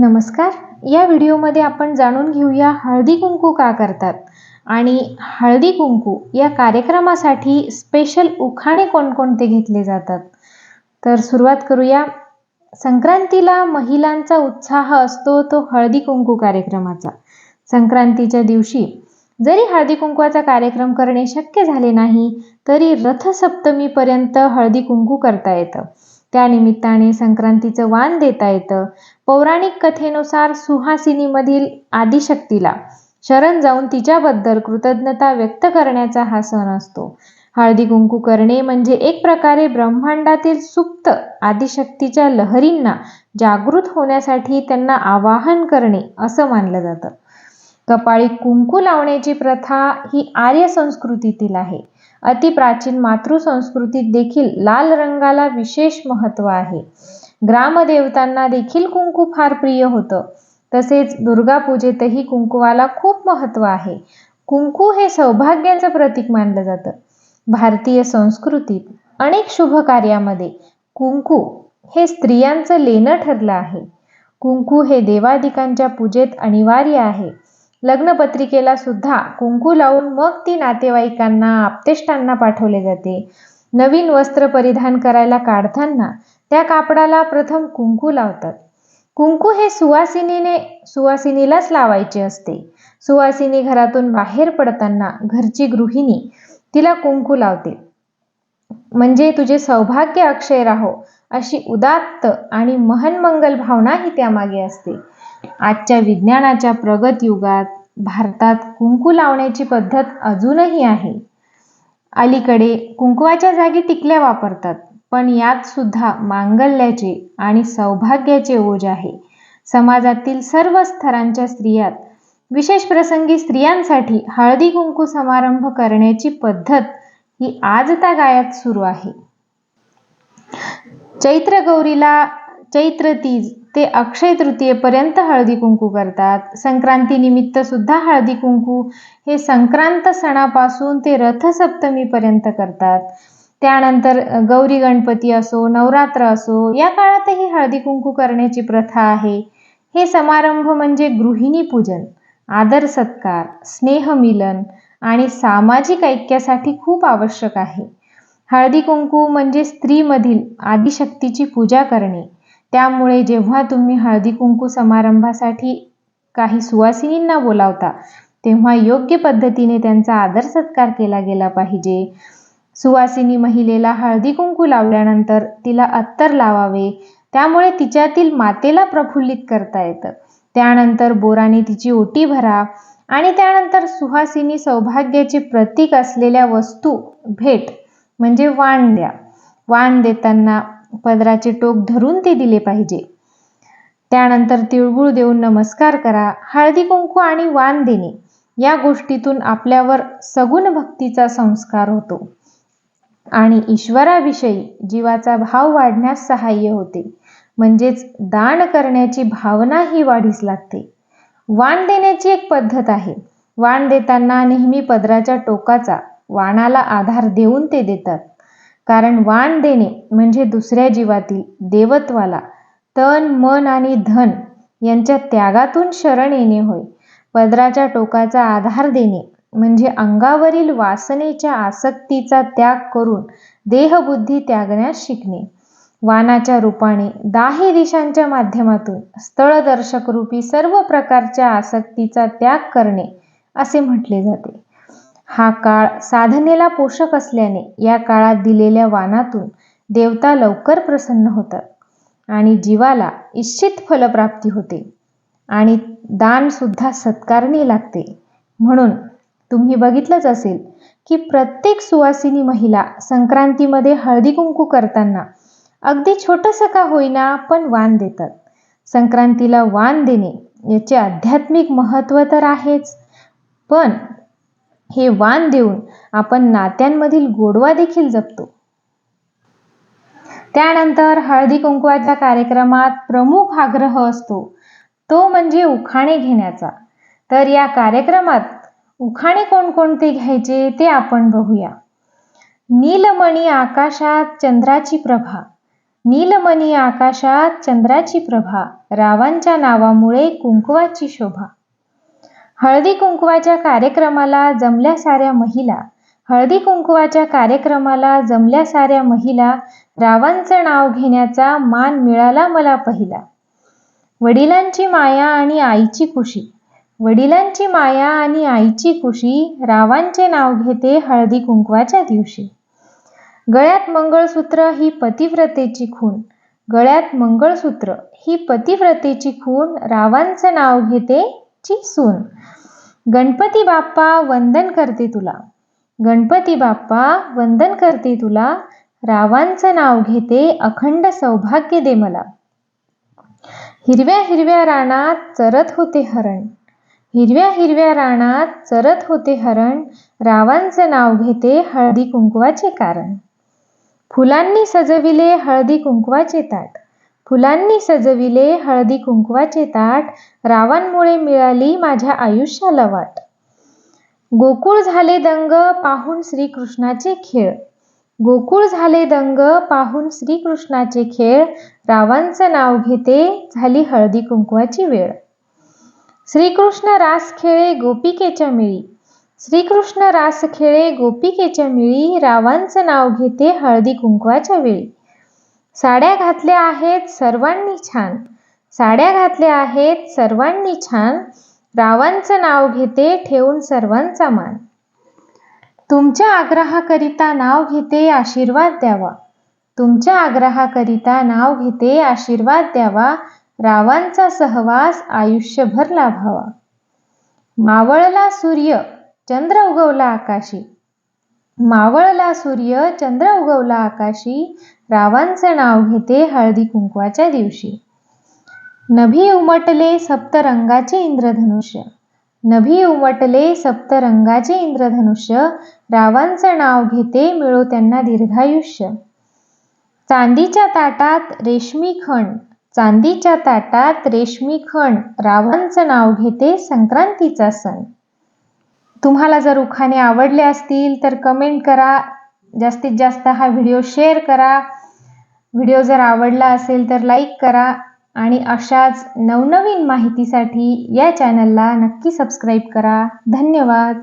नमस्कार. या व्हिडिओमध्ये आपण जाणून घेऊया हळदी कुंकू का करतात आणि हळदी कुंकू या कार्यक्रमासाठी स्पेशल उखाणे कोणकोणते घेतले जातात? तर सुरुवात करूया. संक्रांतीला महिलांचा उत्साह असतो तो हळदी कुंकू कार्यक्रमाचा. संक्रांतीच्या दिवशी जरी हळदी कुंकवाचा कार्यक्रम करणे शक्य झाले नाही तरी रथसप्तमीपर्यंत हळदी कुंकू करता येतं. त्यानिमित्ताने संक्रांतीचं वाण देता येतं. पौराणिक कथेनुसार सुहासिनीमधील आदिशक्तीला शरण जाऊन तिच्याबद्दल कृतज्ञता व्यक्त करण्याचा हा सण असतो. हळदी कुंकू करणे म्हणजे एक प्रकारे ब्रह्मांडातील सुप्त आदिशक्तीच्या लहरींना जागृत होण्यासाठी त्यांना आवाहन करणे असं मानलं जातं. कपाळी कुंकू लावण्याची प्रथा ही आर्य संस्कृतीतील आहे. अतिप्राचीन मातृसंस्कृतीत देखील लाल रंगाला विशेष महत्त्व आहे. ग्रामदेवतांना देखील कुंकू फार प्रिय होतं. तसेच दुर्गा पूजेतही कुंकुवाला खूप महत्त्व आहे. कुंकू हे सौभाग्याचं प्रतीक मानलं जातं. भारतीय संस्कृतीत अनेक शुभ कार्यामध्ये कुंकू हे स्त्रियांचं लेणं ठरलं आहे. कुंकू हे देवादिकांच्या पूजेत अनिवार्य आहे. लग्नपत्रिकेला सुद्धा कुंकू लावून मग ती नातेवाईकांना आप्तेष्टांना पाठवले जाते. नवीन वस्त्र परिधान करायला काढताना त्या कापडाला प्रथम कुंकू लावतात. कुंकू हे सुवासिनीने सुवासिनीलाच लावायचे असते. सुवासिनी घरातून बाहेर पडताना घरची गृहिणी तिला कुंकू लावते. म्हणजे तुझे सौभाग्य अक्षय राहो अशी उदात्त आणि महनमंगल भावना ही त्यामागे असते. आजच्या विज्ञानाच्या प्रगत युगात भारतात कुंकू लावण्याची पद्धत अजूनही आहे. अलीकडे कुंकवाच्या जागी टिकल्या वापरतात पण यात सुद्धा मांगल्याचे आणि सौभाग्याचे ओझ आहे. समाजातील सर्व स्तरांच्या स्त्रियात विशेष प्रसंगी स्त्रियांसाठी हळदी कुंकू समारंभ करण्याची पद्धत ही आज त्या गायात सुरू आहे. चैत्र गौरीला चैत्र तीज ते अक्षय तृतीयेपर्यंत हळदी कुंकू करतात. संक्रांती निमित्त सुद्धा हळदी कुंकू हे संक्रांत सणापासून ते रथसप्तमीपर्यंत करतात. त्यानंतर गौरी गणपती असो नवरात्र असो या काळातही हळदी कुंकू करण्याची प्रथा आहे. हे समारंभ म्हणजे गृहिणी पूजन आदर सत्कार स्नेहमिलन आणि सामाजिक ऐक्यासाठी खूप आवश्यक आहे. हळदी कुंकू म्हणजे स्त्रीमधील आदिशक्तीची पूजा करणे. त्यामुळे जेव्हा तुम्ही हळदी कुंकू समारंभासाठी काही सुवासिनींना बोलावता तेव्हा योग्य पद्धतीने त्यांचा आदर सत्कार केला गेला पाहिजे. सुवासिनी महिलेला हळदी कुंकू लावल्यानंतर तिला अत्तर लावावे. त्यामुळे तिच्यातील मातेला प्रफुल्लित करता येतं. त्यानंतर बोराने तिची ओटी भरा. आणि त्यानंतर सुहासिनी सौभाग्याचे प्रतीक असलेल्या वस्तू भेट म्हणजे वाण द्या. वाण देताना पदराचे टोक धरून ते दिले पाहिजे. त्यानंतर तिळगुळ देऊन नमस्कार करा हळदी कुंकू आणि वाण देणे. या गोष्टीतून आपल्यावर सगुण भक्तीचा संस्कार होतो. आणि ईश्वराविषयी जीवाचा भाव वाढण्यास सहाय्य होते. म्हणजेच दान करण्याची भावना ही वाढीस लागते. वाण देण्याची एक पद्धत आहे. वाण देताना नेहमी पदराच्या टोकाचा वाणाला आधार देऊन ते देतात. कारण वाण देणे म्हणजे दुसऱ्या जीवातील देवत्वाला तन मन आणि धन यांच्या त्यागातून शरण येणे होय. पदराच्या टोकाचा आधार देणे म्हणजे अंगावरील वासनेच्या आसक्तीचा त्याग करून देहबुद्धी त्यागण्यास शिकणे. वानाच्या रूपाने दाही दिशांच्या माध्यमातून स्थळदर्शक रूपी सर्व प्रकारच्या आसक्तीचा त्याग करणे असे म्हटले जाते. हा काळ साधनेला पोषक असल्याने या काळात दिलेल्या वानातून देवता लवकर प्रसन्न होतात आणि जीवाला इच्छित फलप्राप्ती होते आणि दानसुद्धा सत्कारणी लागते. म्हणून तुम्ही बघितलंच असेल की प्रत्येक सुवासिनी महिला संक्रांतीमध्ये हळदी कुंकू करताना अगदी छोटंसं का होईना पण वाण देतात. संक्रांतीला वाण देणे याचे आध्यात्मिक महत्त्व तर आहेच. पण हे वाण देऊन आपण नात्यांमधील गोडवा देखील जपतो. त्यानंतर हळदी कुंकवाच्या कार्यक्रमात प्रमुख आग्रह असतो. तो म्हणजे उखाणे घेण्याचा. तर या कार्यक्रमात उखाणे कोणकोणते घ्यायचे ते आपण बघूया. नीलमणी आकाशात चंद्राची प्रभा. नीलमणी आकाशात चंद्राची प्रभा रावांच्या नावामुळे कुंकवाची शोभा. हळदी कुंकवाच्या कार्यक्रमाला जमल्या साऱ्या महिला हळदी कुंकवाच्या कार्यक्रमाला जमल्या साऱ्या महिला रावांचं नाव घेण्याचा मान मिळाला मला पहिला. वडिलांची माया आणि आईची कुशी वडिलांची माया आणि आईची कुशी रावांचे नाव घेते हळदी कुंकवाच्या दिवशी. गळ्यात मंगळसूत्र ही पतिव्रतेची खून गळ्यात मंगळसूत्र ही पतिव्रतेची खून रावांचं नाव घेते ची सून. गणपती बाप्पा वंदन करते तुला. गणपती बाप्पा वंदन करते तुला. रावांचं नाव घेते अखंड सौभाग्य दे मला. हिरव्या हिरव्या रानात चरत होते हरण. हिरव्या हिरव्या रानात चरत होते हरण. रावांचं नाव घेते हळदी कुंकवाचे कारण. फुलांनी सजविले हळदी कुंकवाचे ताट. फुलांनी सजविले हळदी कुंकवाचे ताट रावांमुळे मिळाली माझ्या आयुष्याला वाट. गोकुळ झाले दंग पाहून श्रीकृष्णाचे खेळ. गोकुळ झाले दंग पाहून श्रीकृष्णाचे खेळ. रावांचं नाव घेते झाली हळदी कुंकवाची वेळ. श्रीकृष्ण रास खेळे गोपिकेच्या मिळी. श्रीकृष्ण रास खेळे गोपिकेच्या मिळी रावांचं नाव घेते हळदी कुंकवाच्या वेळी. साड्या घातल्या आहेत सर्वांनी छान. साड्या घातल्या आहेत सर्वांनी छान. रावांचं नाव घेते ठेवून सर्वांचा मान. तुमच्या आग्रहाकरिता नाव घेते आशीर्वाद द्यावा. तुमच्या आग्रहाकरिता नाव घेते आशीर्वाद द्यावा. रावांचा सहवास आयुष्यभर लाभावा. मावळला सूर्य चंद्र उगवला आकाशी. मावळला सूर्य चंद्र उगवला आकाशी. रावांचं नाव घेते हळदी कुंकवाच्या दिवशी. नभी उमटले सप्तरंगाचे इंद्रधनुष्य. नभी उमटले सप्तरंगाचे इंद्रधनुष्य. रावांचं नाव घेते मिळो त्यांना दीर्घायुष्य. चांदीच्या ताटात रेशमी खण. चांदीच्या ताटात रेशमी खण. रावांचं नाव घेते संक्रांतीचा सण. तुम्हाला जर उखाणे आवडले असतील तर कमेंट करा. जास्तीत जास्त हा व्हिडिओ शेअर करा. व्हिडिओ जर आवडला असेल तर लाईक करा. आणि अशाच नवनवीन माहितीसाठी या चॅनलला नक्की सबस्क्राईब करा. धन्यवाद.